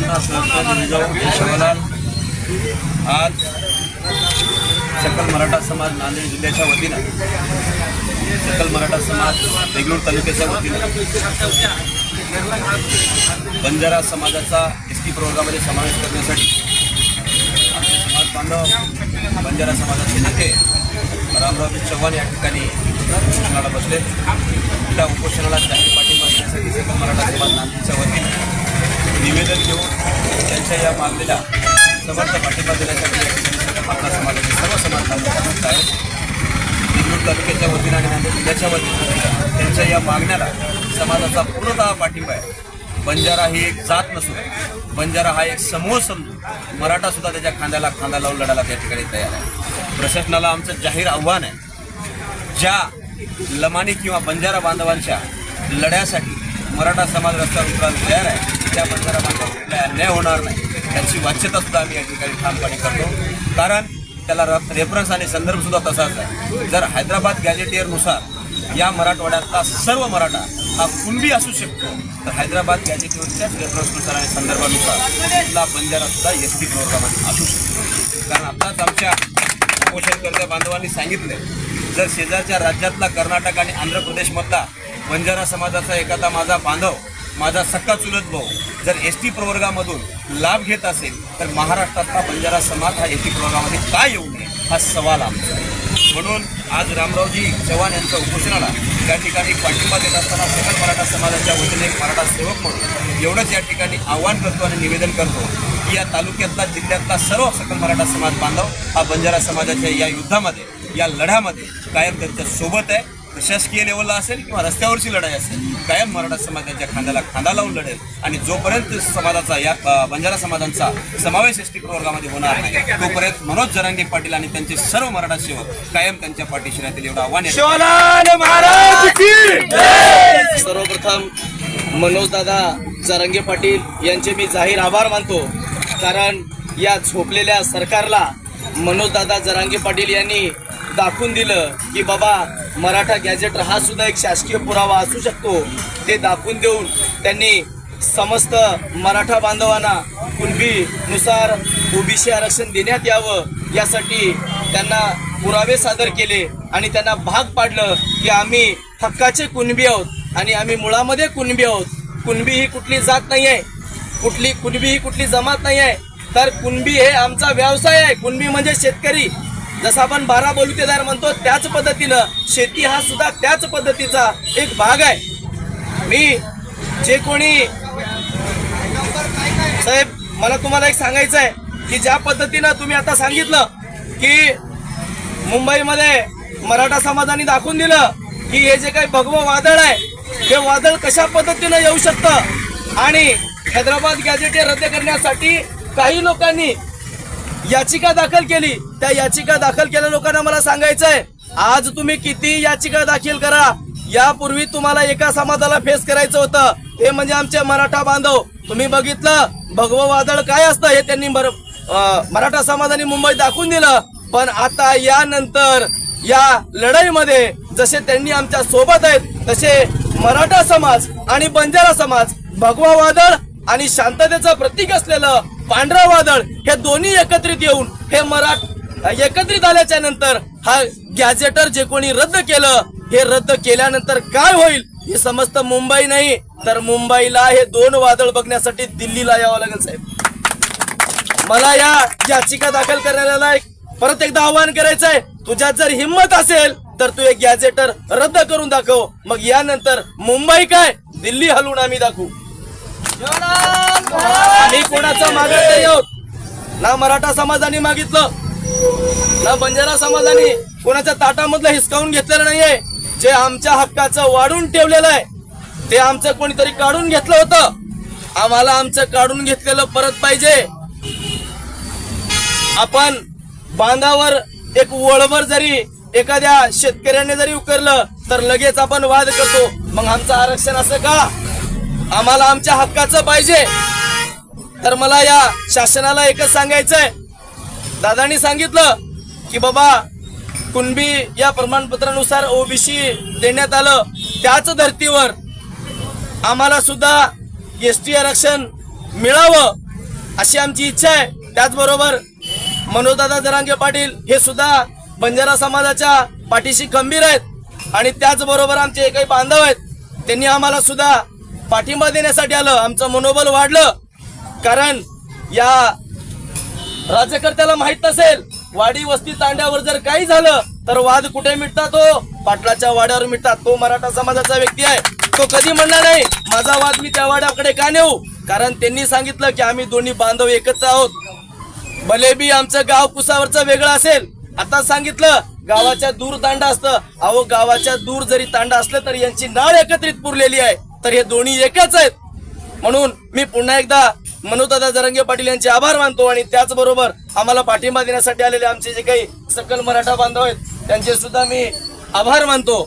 सर्वांना सहस्त्र जाऊन शवलाल आज सकल मराठा समाज नांदेड जिल्ह्याच्या वतीनं सकल मराठा समाज देगलूर तालुक्याच्या वतीनं बंजारा समाजाचा एस टी प्रोग्रामध्ये समावेश करण्यासाठी आमचे समाज बांधव बंजारा समाजाचे नेते रामराव चव्हाण या ठिकाणी उपोषणाला बसले त्या उपोषणाला जाहीर पाठिंबा देण्यासाठी सकल मराठा समाज नांदेडच्या वतीनं निवेदन घेऊन त्यांच्या या मागणीला समर्थ पाठिंबा देण्यासाठी या समाजाचे सर्व समाज बांधव उपस्थित आहेत. देगलूर तालुक्याच्या वतीनं आणि नांदेड जिल्ह्याच्या वतीनं त्यांच्या या मागण्याला समाजाचा पूर्णतः पाठिंबा आहे. बंजारा ही एक जात नसून बंजारा हा एक समूह समजून मराठा सुद्धा त्याच्या खांद्याला खांदा लावून लढायला त्या ठिकाणी तयार आहे. प्रशासनाला आमचं जाहीर आव्हान आहे ज्या लमानी किंवा बंजारा बांधवांच्या लढ्यासाठी मराठा समाज रस्त्यावर उतरायला तयार आहे त्या बंजारा बांधवांना अन्याय होणार नाही. त्याची वाच्यता सुद्धा आम्ही या ठिकाणी ठामपणे करतो. कारण त्याला रेफरन्स आणि संदर्भ सुद्धा तसाच आहे. जर हैदराबाद गॅजेटियरनुसार या मराठवाड्यातला सर्व मराठा हा कुणबी असू शकतो तर हैदराबाद गॅजेटियरच्याच रेफरन्सनुसार आणि संदर्भानुसार इथला बंजारा सुद्धा एस टी प्रोग्रामात असू शकतो. कारण आताच आमच्या उपोषणकर्त्या बांधवांनी सांगितले जर शेजारच्या राज्यातला कर्नाटक आणि आंध्र प्रदेशमधला बंजारा समाजाचा एखादा माझा बांधव माझा सक्का चुलत भाऊ जर एस टी प्रवर्गामधून लाभ घेत असेल तर महाराष्ट्रातला बंजारा समाज हा एस टी प्रवर्गामध्ये का येऊ नये हा सवाल आमचा म्हणून आज रामरावजी चव्हाण यांच्या उपोषणाला या ठिकाणी पाठिंबा देत असताना सकल मराठा समाजाच्या वतीने एक मराठा सेवक म्हणून एवढंच या ठिकाणी आव्हान करतो आणि निवेदन करतो की या तालुक्यातला जिल्ह्यातला सर्व सकल मराठा समाज बांधव हा बंजारा समाजाच्या या युद्धामध्ये या लढ्यामध्ये कायम त्यांच्यासोबत आहे. प्रशासकीय लेवलला असेल किंवा रस्त्यावरची लढाई असेल कायम मराठा समाज त्यांच्या खांद्याला खांदा लावून लढेल आणि जोपर्यंत समाजाचा या बंजारा समाजांचा समावेश एस टी प्रवर्गामध्ये होणार नाही तोपर्यंत मनोज जरांगे पाटील आणि त्यांचे सर्व मराठा सेवक कायम त्यांच्या पाठीशी राहतील एवढं आव्हान आहे. सर्वप्रथम मनोजदादा जरंगे पाटील यांचे मी जाहीर आभार मानतो कारण या झोपलेल्या सरकारला मनोजदादा जरांगे पाटील यांनी दाखवून दिलं की बाबा मराठा गॅजेटर हा सुद्धा एक शासकीय पुरावा असू शकतो. ते दाखवून देऊन त्यांनी समस्त मराठा बांधवांना कुणबीनुसार ओबीसी आरक्षण देण्यात यावं यासाठी त्यांना पुरावे सादर केले आणि त्यांना भाग पाडलं की आम्ही हक्काचे कुणबी आहोत आणि आम्ही मुळामध्ये कुणबी आहोत. कुणबी ही कुठली जात नाही आहे कुठली कुणबी ही कुठली जमात नाही आहे तर कुणबी हे आमचा व्यवसाय आहे. कुणबी म्हणजे शेतकरी. जसं आपण बारा बलुतेदार म्हणतो त्याच पद्धतीनं शेती हा सुद्धा त्याच पद्धतीचा एक भाग आहे. मी जे कोणी साहेब मला तुम्हाला एक सांगायचं आहे की ज्या पद्धतीनं तुम्ही आता सांगितलं की मुंबईमध्ये मराठा समाजाने दाखवून दिलं की हे जे काही भगवं वादळ आहे हे वादळ कशा पद्धतीनं येऊ शकतं? आणि हैदराबाद गॅजेटे रद्द करण्यासाठी काही लोकांनी याचिका दाखल केली. त्या याचिका दाखल केल्या लोकांना मला सांगायचं आहे आज तुम्ही किती याचिका दाखल करा. यापूर्वी तुम्हाला एका समाजाला फेस करायचं होतं. ते म्हणजे आमचे मराठा बांधव. तुम्ही बघितलं? भगवं वादळ काय असतं हे त्यांनी मराठा समाजाने मुंबईत दाखवून दिलं. पण आता यानंतर या लढाईमध्ये जसे त्यांनी आमच्यासोबत आहेत तसे मराठा समाज आणि बंजारा समाज भगवा वादळ आणि शांततेचं प्रतीक असलेलं पांढरा वादळ हे दोन्ही एकत्रित येऊन हे मराठ एकत्रित आल्याच्यानंतर हा गॅजेटर जे कोणी रद्द केलं हे रद्द केल्यानंतर काय होईल हे समजतं मुंबई नाही तर मुंबईला हे दोन वादळ बघण्यासाठी दिल्लीला यावं लागेल साहेब. मला या याचिका दाखल करण्याला परत एकदा आवाहन करायचंय. तुझ्यात जर हिंमत असेल तर तू एक गॅजेटर रद्द करून दाखव. मग यानंतर मुंबई काय दिल्ली हलवून आम्ही दाखवू. आम्ही कोणाचं मागत नाही आहोत ना मराठा समाजाने मागितलं ना बंजारा समाजाने कोणाच्या ताटामधलं हिसकावून घेतलेलं नाहीये. जे आमच्या हक्काचं वाढून ठेवलेलं आहे ते आमचं कोणीतरी काढून घेतलं होतं. आम्हाला आमचं काढून घेतलेलं परत पाहिजे. आपण बांधावर एक वळभर जरी एखाद्या शेतकऱ्याने जरी उकरलं तर लगेच आपण वाद करतो. मग आमचं आरक्षण असं का? आम्हाला आमच्या हक्काचं पाहिजे. तर मला या शासनाला एकच सांगायचंय. दादानी सांगितलं की बाबा कुणबी या प्रमाणपत्रानुसार ओबीसी देण्यात आलं त्याच धर्तीवर आम्हाला सुद्धा एस टी आरक्षण मिळावं अशी आमची इच्छा आहे. त्याचबरोबर मनोदादा जरांगे पाटील हे सुद्धा बंजारा समाजाच्या पाठीशी खंबीर आहेत आणि त्याचबरोबर आमचे काही बांधव आहेत त्यांनी आम्हाला सुद्धा पाठिंबा देण्यासाठी आलं. आमचं मनोबल वाढलं. कारण या राज्यकर्त्याला माहीत नसेल वाडी वस्ती तांड्यावर जर काही झालं तर वाद कुठे मिटतात तो पाटलाच्या वाड्यावर मिटतात. तो मराठा समाजाचा व्यक्ती आहे. तो कधी म्हणणार नाही माझा वाद मी त्या वाड्याकडे का नेऊ? कारण त्यांनी सांगितलं की आम्ही दोन्ही बांधव एकच आहोत. भले बी आमचं गाव कुसावरचं वेगळं असेल. आता सांगितलं गावाच्या दूर तांडा असतं. अहो गावाच्या दूर जरी तांडा असलं तर यांची नाळ एकत्रित पुरलेली आहे. तर हे दोन्ही एकच आहेत. म्हणून मी पुन्हा एकदा मनोदादा जरंगे पाटील यांचे आभार मानतो आणि त्याचबरोबर आम्हाला पाठिंबा देण्यासाठी आलेले आमचे जे काही सकल मराठा बांधव आहेत त्यांचे सुद्धा मी आभार मानतो.